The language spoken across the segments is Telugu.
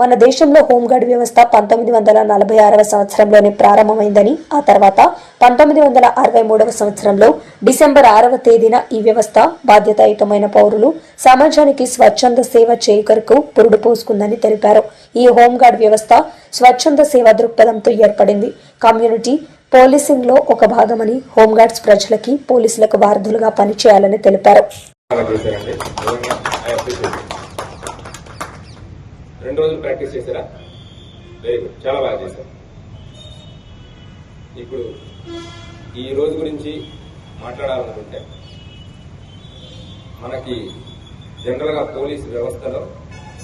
మన దేశంలో హోంగార్డ్ వ్యవస్థ పంతొమ్మిది వందల నలభై ఆరవ సంవత్సరంలోనే ప్రారంభమైందని ఆ తర్వాత పంతొమ్మిది వందల అరవై మూడవ సంవత్సరంలో డిసెంబర్ ఆరవ తేదీన ఈ వ్యవస్థ బాధ్యతాయుతమైన పౌరులు సమాజానికి స్వచ్ఛంద సేవ చేయకరకు పురుడు పోసుకుందని తెలిపారు. ఈ హోంగార్డ్ వ్యవస్థ స్వచ్ఛంద సేవా దృక్పథంతో ఏర్పడింది. కమ్యూనిటీ పోలీసింగ్లో ఒక భాగమని హోంగార్డ్స్ ప్రజలకి పోలీసులకు వారధులుగా పనిచేయాలని తెలిపారు. రెండు రోజులు ప్రాక్టీస్ చేశారా? వెరీ గుడ్ చాలా బాగా చేశారు. ఇప్పుడు ఈ రోజు గురించి మాట్లాడాలనుకుంటే మనకి జనరల్గా పోలీస్ వ్యవస్థలో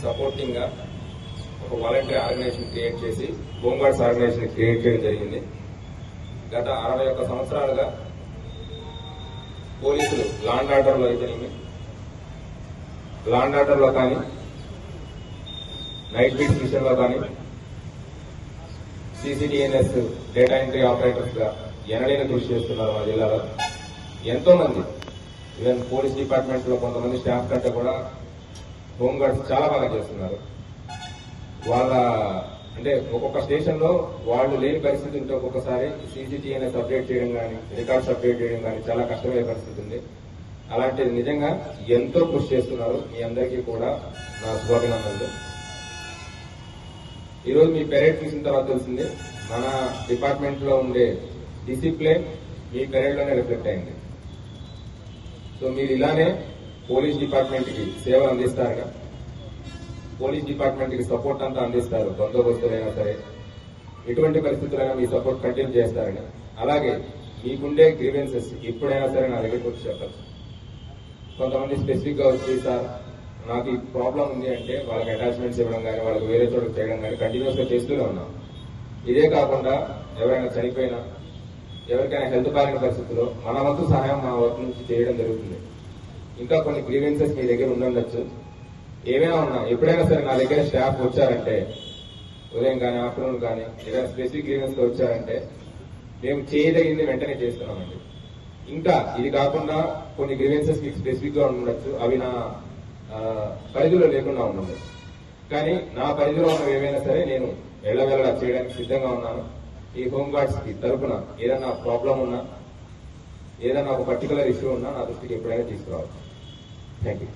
సపోర్టింగ్గా ఒక వాలంటీర్ ఆర్గనైజేషన్ క్రియేట్ చేసి హోంగార్డ్స్ ఆర్గనైజేషన్ క్రియేట్ చేయడం జరిగింది. గత అరవై ఒక్క సంవత్సరాలుగా పోలీసులు లాండ్ ఆర్డర్లో అయితేనేమి లాండ్ ఆర్డర్లో కానీ నైట్ బీట్స్ విషయంలో కానీ సిసిడిఎన్ఎస్ డేటా ఎంట్రీ ఆపరేటర్స్గా ఎనడైన కృషి చేస్తున్నారు మా జిల్లాలో ఎంతో మంది ఈవెన్ పోలీస్ డిపార్ట్మెంట్లో కొంతమంది స్టాఫ్ కంటే కూడా హోంగార్డ్స్ చాలా బాగా చేస్తున్నారు. వాళ్ళ అంటే ఒక్కొక్క స్టేషన్లో వాళ్ళు లేని పరిస్థితి ఉంటే ఒక్కొక్కసారి సీసీటీఎన్ఎస్ అప్డేట్ చేయడం కానీ రికార్డ్స్ అప్డేట్ చేయడం కానీ చాలా కష్టమయ్యే పరిస్థితి ఉంది. అలాంటిది నిజంగా ఎంతో కృషి చేస్తున్నారు. మీ అందరికీ కూడా నా శుభాభినందనలు. ఈరోజు మీ పెరేడ్ చూసిన తర్వాత తెలిసింది మన డిపార్ట్మెంట్లో ఉండే డిసిప్లిన్ మీ పెరేడ్లోనే రిఫ్లెక్ట్ అయింది. సో మీరు ఇలానే పోలీస్ డిపార్ట్మెంట్కి సేవలు అందిస్తారుగా. పోలీస్ డిపార్ట్మెంట్కి సపోర్ట్ అంతా అందిస్తారు బందోబస్తులైనా సరే. ఎటువంటి పరిస్థితులైనా మీ సపోర్ట్ కంటిన్యూ చేస్తారని అలాగే మీకుండే గ్రీవెన్సెస్ ఎప్పుడైనా సరే నా దగ్గరకు వచ్చి చెప్పచ్చు. కొంతమంది స్పెసిఫిక్గా వచ్చి సార్ నాకు ఈ ప్రాబ్లం ఉంది అంటే వాళ్ళకి అటాచ్మెంట్స్ ఇవ్వడం కానీ వాళ్ళకి వేరే చోట చేయడం కానీ కంటిన్యూస్గా చేస్తూనే ఉన్నాం. ఇదే కాకుండా ఎవరైనా చనిపోయినా ఎవరికైనా హెల్త్ బారిన పరిస్థితుల్లో మన వంతు సహాయం మా వర్క్ నుంచి చేయడం జరుగుతుంది. ఇంకా కొన్ని గ్రీవెన్సెస్ మీ దగ్గర ఉండొచ్చు ఏమైనా ఉన్నా ఎప్పుడైనా సరే నా దగ్గర స్టాఫ్ వచ్చారంటే ఉదయం కానీ ఆఫ్టర్నూన్ కానీ ఏదైనా స్పెసిఫిక్ గ్రీవెన్స్లో వచ్చారంటే మేము చేయదగింది వెంటనే చేస్తున్నామండి. ఇంకా ఇది కాకుండా కొన్ని గ్రీవెన్సెస్ మీకు స్పెసిఫిక్గా ఉండొచ్చు అవి నా పరిధిలో లేకుండా ఉండదు కానీ నా పరిధిలో ఉన్నవి ఏమైనా సరే నేను ఎళ్ళవెళ్ళ చేయడానికి సిద్ధంగా ఉన్నాను. ఈ హోంగార్డ్స్కి తరపున ఏదైనా ప్రాబ్లం ఉన్నా ఏదైనా ఒక పర్టికులర్ ఇష్యూ ఉన్నా నా దృష్టికి ఎప్పుడైనా తీసుకురావచ్చు. Thank you